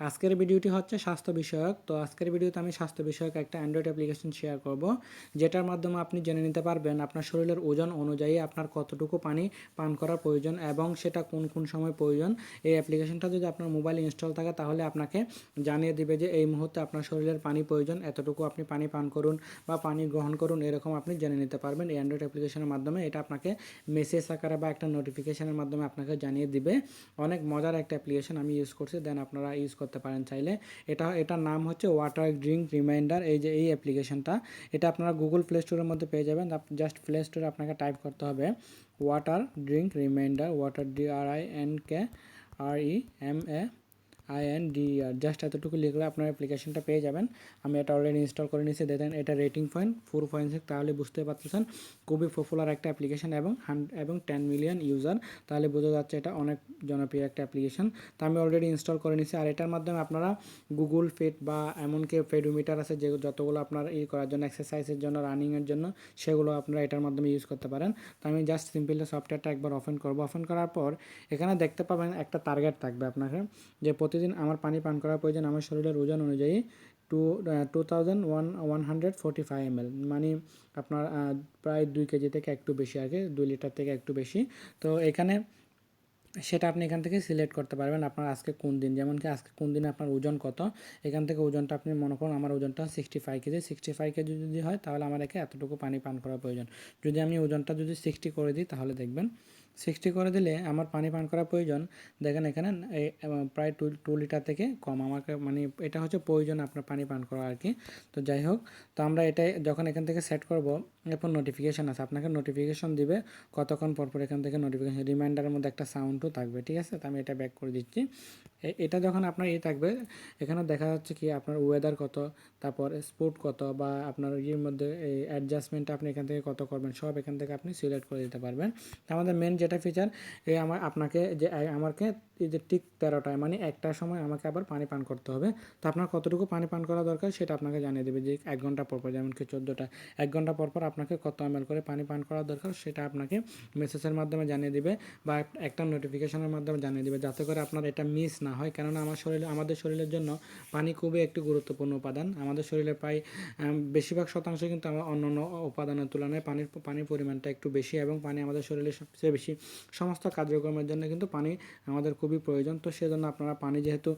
আজকের ভিডিওটি হচ্ছে স্বাস্থ্য বিষয়ক। তো আজকের ভিডিওতে আমি স্বাস্থ্য বিষয়ক একটা অ্যান্ড্রয়েড অ্যাপ্লিকেশন শেয়ার করব, যেটার মাধ্যমে আপনি জেনে নিতে পারবেন আপনার শরীরের ওজন অনুযায়ী আপনার কতটুকু পানি পান করার প্রয়োজন এবং সেটা কোন কোন সময় প্রয়োজন। এই অ্যাপ্লিকেশনটা যদি আপনার মোবাইল ইনস্টল থাকে, তাহলে আপনাকে জানিয়ে দিবে যে এই মুহূর্তে আপনার শরীরের পানি প্রয়োজন, এতটুকু আপনি পানি পান করুন বা পানি গ্রহণ করুন, এরকম আপনি জেনে নিতে পারবেন। এই অ্যান্ড্রয়েড অ্যাপ্লিকেশনের মাধ্যমে এটা আপনাকে মেসেজ আকারে বা একটা নোটিফিকেশনের মাধ্যমে আপনাকে জানিয়ে দিবে। অনেক মজার একটা অ্যাপ্লিকেশন আমি ইউজ করছি দেন আপনারা ইউজ করতে পারেন চাইলে। এটা, এটার নাম হচ্ছে ওয়াটার ড্রিঙ্ক রিমাইন্ডার এই যে, এই অ্যাপ্লিকেশনটা এটা আপনারা গুগল প্লে স্টোরের মধ্যে পেয়ে যাবেন। জাস্ট প্লে স্টোরে আপনাকে টাইপ করতে হবে water drink reminder water D R I N K R E M A I N D R just এতটুকু লিখলে আপনার অ্যাপ্লিকেশনটা পেয়ে যাবেন। আমি এটা অলরেডি ইনস্টল করে নিয়েছি, দেখেন এটা rating point four point six তাহলে বুঝতে পারতেছেন, খুবই পপুলার একটা অ্যাপ্লিকেশন এবং এবং টেন মিলিয়ন ইউজার তাহলে বোঝা যাচ্ছে এটা অনেক জনপ্রিয় একটা অ্যাপ্লিকেশন তা আমি অলরেডি ইনস্টল করে নিয়েছি, আর এটার মাধ্যমে আপনারা গুগল ফিট বা এমনকি ফেডোমিটার আছে, যে যতগুলো আপনার ই করার জন্য এক্সারসাইজের জন্য রানিংয়ের জন্য, সেগুলো আপনারা এটার মাধ্যমে ইউজ করতে পারেন। তো আমি জাস্ট সিম্পলি সফটওয়্যারটা একবার ওপেন করব। ওপেন করার পর এখানে দেখতে পাবেন একটা টার্গেট থাকবে আপনাকে, যে প্রতি প্রতিদিন আমার পানি পান করার প্রয়োজন আমার শরীরের ওজন অনুযায়ী two two thousand one one hundred forty five M L মানে আপনার প্রায় দুই কেজি থেকে একটু বেশি আর কি, দুই লিটার থেকে একটু বেশি। তো এখানে সেটা আপনি এখান থেকে সিলেক্ট করতে পারবেন আপনার আজকে কোন দিন, যেমন কি আজকে কোন দিনে আপনার ওজন কত, এখান থেকে ওজনটা আপনি মনে করুন আমার ওজনটা sixty five kg sixty five kg যদি হয় তাহলে আমার একে এতটুকু পানি পান করার প্রয়োজন। যদি আমি ওজনটা যদি সিক্সটি করে দিই তাহলে দেখবেন সিক্সটি করে দিলে আমার পানি পান করা প্রয়োজন। দেখেন এখানে প্রায় টু টু লিটার থেকে কম আমাকে মানে এটা হচ্ছে প্রয়োজন আপনার পানি পান করা আর কি। তো যাই হোক, তো আমরা এটাই যখন এখান থেকে সেট করব, এরপর নোটিফিকেশান আছে। আপনাকে নোটিফিকেশন দিবে, কতক্ষণ পরপর এখান থেকে নোটিফিকেশান রিমাইন্ডারের মধ্যে একটা সাউন্ডও থাকবে, ঠিক আছে? তো আমি এটা ব্যাক করে দিচ্ছি। এটা যখন আপনার ইয়ে থাকবে, এখানে দেখা যাচ্ছে কি আপনার ওয়েদার কত, তারপর স্পোর্ট কত বা আপনার ইয়ের মধ্যে এই অ্যাডজাস্টমেন্টটা আপনি এখান থেকে কত করবেন, সব এখান থেকে আপনি সিলেক্ট করে দিতে পারবেন। আমাদের মেন যেটা ফিচার এই আমার, আপনাকে যে আমাকে যে ঠিক তেরোটায় মানে একটার সময় আমাকে আবার পানি পান করতে হবে। তো আপনার কতটুকু পানি পান করা দরকার সেটা আপনাকে জানিয়ে দেবে যে, এক ঘণ্টা পর পর যেমন কি চোদ্দোটা, এক ঘণ্টা পর পর আপনাকে কত এম করে পানি পান করা দরকার সেটা আপনাকে মেসেজের মাধ্যমে জানিয়ে দিবে বা একটা নোটিফিকেশনের মাধ্যমে জানিয়ে দিবে, যাতে করে আপনার এটা মিস না হয়। কেননা আমার শরীরে, আমাদের শরীরের জন্য পানি খুবই একটি গুরুত্বপূর্ণ উপাদান। আমাদের শরীরে প্রায় বেশিরভাগ শতাংশ কিন্তু আমার অন্য অন্য উপাদানের তুলনায় পানির পানির পরিমাণটা একটু বেশি এবং পানি আমাদের শরীরে সবচেয়ে বেশি সমস্ত কার্যক্রমের জন্য কিন্তু পানি আমাদের খুবই প্রয়োজন। তো সেজন্য আপনারা পানি যেহেতু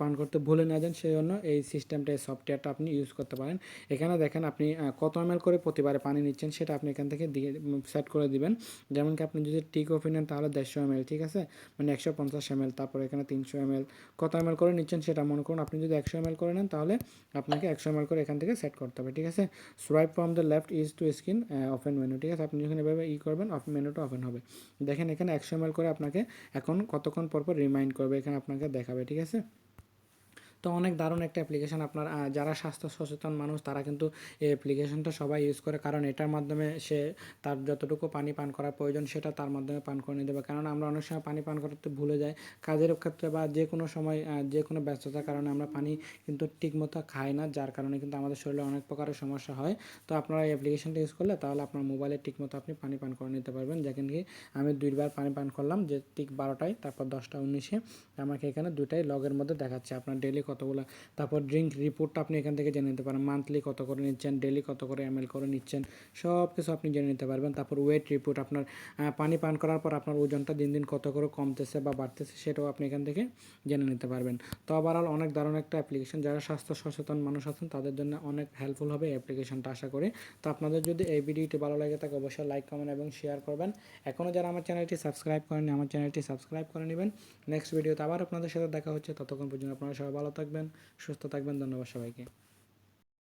পান করতে ভুলে না যান সেই জন্য এই সিস্টেমটা এই সফটওয়্যারটা আপনি ইউজ করতে পারেন। এখানে দেখেন আপনি কত এম করে প্রতিবারে পানি নিচ্ছেন সেটা আপনি এখান থেকে দিয়ে সেট করে দিবেন। যেমন কি আপনি যদি টি কফি নেন তাহলে দেড়শো এম ঠিক আছে? মানে একশো পঞ্চাশ এম তারপর এখানে তিনশো এম কত এম করে নিচ্ছেন সেটা মনে করুন, আপনি যদি একশো এম করে নেন তাহলে আপনাকে একশো এম করে এখান থেকে সেট করতে হবে, ঠিক আছে? Swipe from the left is to screen open menu ঠিক আছে? আপনি যখন এভাবে ই করবেন অফ মেনুটা ওপেন হবে। দেখেন এখানে একশো এম করে আপনাকে এখন কতক্ষণ পর পর রিমাইন্ড করবে, এখানে আপনাকে দেখাবে, ঠিক আছে? তো অনেক দারুণ একটা অ্যাপ্লিকেশন আপনার যারা স্বাস্থ্য সচেতন মানুষ, তারা কিন্তু এই অ্যাপ্লিকেশনটা সবাই ইউজ করে। কারণ এটার মাধ্যমে সে তার যতটুকু পানি পান করা প্রয়োজন, সেটা তার মাধ্যমে পান করে নিতে হবে কারণ আমরা অনেক সময় পানি পান করতে ভুলে যাই। কাজের ক্ষেত্রে বা যে কোনো সময় যে কোনো ব্যস্ততার কারণে আমরা পানি কিন্তু ঠিকমতো খাই না, যার কারণে কিন্তু আমাদের শরীরে অনেক প্রকারের সমস্যা হয়। তো আপনারা এই অ্যাপ্লিকেশনটা ইউজ করলে তাহলে আপনার মোবাইলে ঠিকমতো আপনি পানি পান করে নিতে পারবেন। যেখানে কি, আমি দুইবার পানি পান করলাম, যে ঠিক বারোটায়, তারপর দশটা উনিশে, আমাকে এখানে দুটাই লগের মধ্যে দেখাচ্ছে। আপনার ডেলি কতগুলো। তারপর ড্রিঙ্ক রিপোর্টটা আপনি এখান থেকে জেনে নিতে পারেন। মান্থলি কত করে নিচ্ছেন ডেলি কত করে এম এল করে নিচ্ছেন সব কিছু আপনি জেনে নিতে পারবেন। তারপর ওয়েট রিপোর্ট আপনার পানি পান করার পর আপনার ওজনটা দিন দিন কত করে কমতেছে বা বাড়তেছে সেটাও আপনি এখান থেকে জেনে নিতে পারবেন। তো ওভারঅল অনেক দারুণ একটা অ্যাপ্লিকেশন যারা স্বাস্থ্য সচেতন মানুষ আছেন, তাদের জন্য অনেক হেল্পফুল হবে এই অ্যাপ্লিকেশনটা আশা করি। তো আপনাদের যদি এই ভিডিওটি ভালো লাগে থাকে, অবশ্যই লাইক কমেন্ট এবং শেয়ার করবেন। এখনও যারা আমার চ্যানেলটি সাবস্ক্রাইব করেনি আমার চ্যানেলটি সাবস্ক্রাইব করে নেবেন। নেক্সট ভিডিওতে আবার আপনাদের সাথে দেখা হচ্ছে। ততক্ষণ পর্যন্ত আপনারা সবাই ভালো থাকবেন সুস্থ থাকবেন ধন্যবাদ সবাইকে।